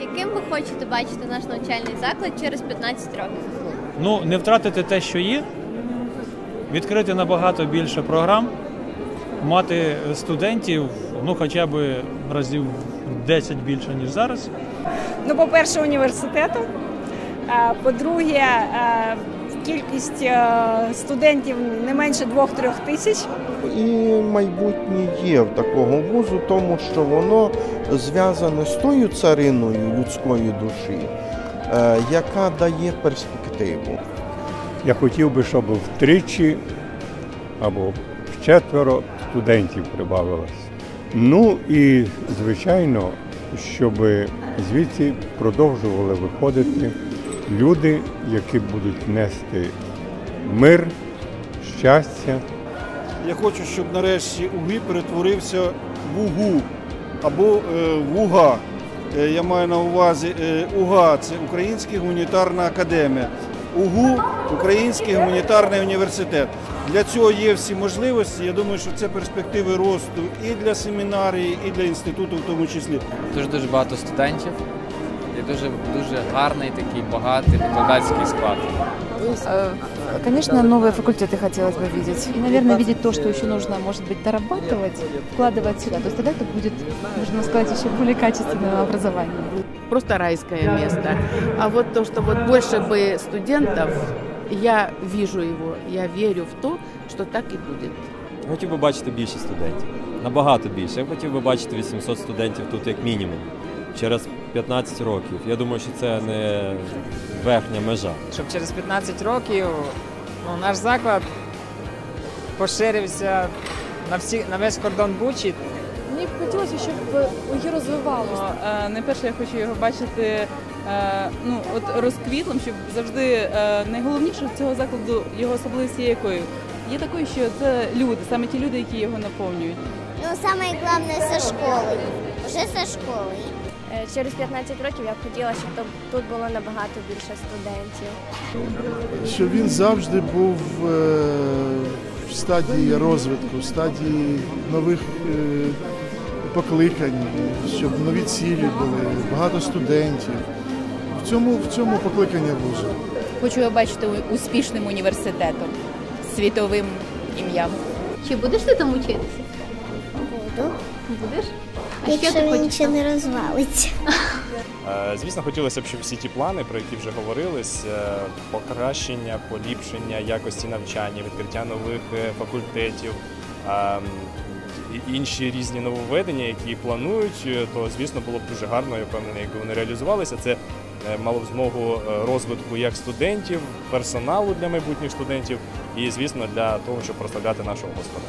Яким ви хочете бачити наш навчальний заклад через 15 років? Ну, не втратити те, що є, відкрити набагато більше програм, мати студентів, ну хоча б разів 10 більше, ніж зараз. Ну, по-перше, університету. По-друге, е, кількість е, студентів не менше 2-3 тисяч. І майбутнє є в такого вузу, тому що воно зв'язане з тою цариною людської душі, е, яка дає перспективу. Я хотів би, щоб втричі або четверо студентів прибавилось. Ну і, звичайно, щоб звідси продовжували виходити люди, які будуть нести мир, щастя. Я хочу, щоб нарешті УГІ перетворився в УГУ або е, в УГА. Е, Я маю на увазі е, УГА це Українська гуманітарна академія. УГУ Український гуманітарний університет. Для цього є всі можливості. Я думаю, що це перспективи росту і для семінарії, і для інституту в тому числі. Дуже дуже багато студентів і дуже дуже гарний такий багатий викладацький склад. Э, Конечно, новые факультеты хотелось бы видеть. И, наверное, видеть то, что еще нужно, может быть, дорабатывать, вкладывать сюда. То есть тогда это будет, можно сказать, еще более качественное образование. просто райское место. А вот то, что вот больше бы студентов, я вижу его, я верю в то, что так и будет. Хотів би бачити більше студентів. Набагато більше. Я хотів би бачити 800 студентів тут як мінімум. Через 15 років. Я думаю, що це не верхня межа. щоб через 15 років ну, наш заклад поширився на всі на весь кордон Бучі. Мені б хотілося, щоб УГІ розвивалося. Е, Найперше я хочу його бачити е, ну, от розквітлим, щоб завжди е, найголовніше цього закладу його особливість є якою. Є такою, що це люди, саме ті люди, які його наповнюють. Ну, самое главное со школи. Уже со школи. Через 15 років я б хотіла, щоб тут- тут було набагато більше студентів. Щоб він завжди був е, в стадії розвитку, в стадії нових е, покликань, щоб нові цілі були, багато студентів. В цьому, в цьому покликання вузу. Хочу його бачити успішним університетом, світовим ім'ям. Чи будеш ти там учитися? Буду, Будеш? А що якщо ти він ще не розвалиться. Е, Звісно, хотілося б, щоб всі ті плани, про які вже говорились, е, покращення, поліпшення якості навчання, відкриття нових е, факультетів, ем, інші різні нововведення, які планують, то звісно було б дуже гарно, я впевнений, якби вони реалізувалися. Це мало б змогу розвитку як студентів, персоналу для майбутніх студентів, і звісно для того, щоб прославляти нашого Господа.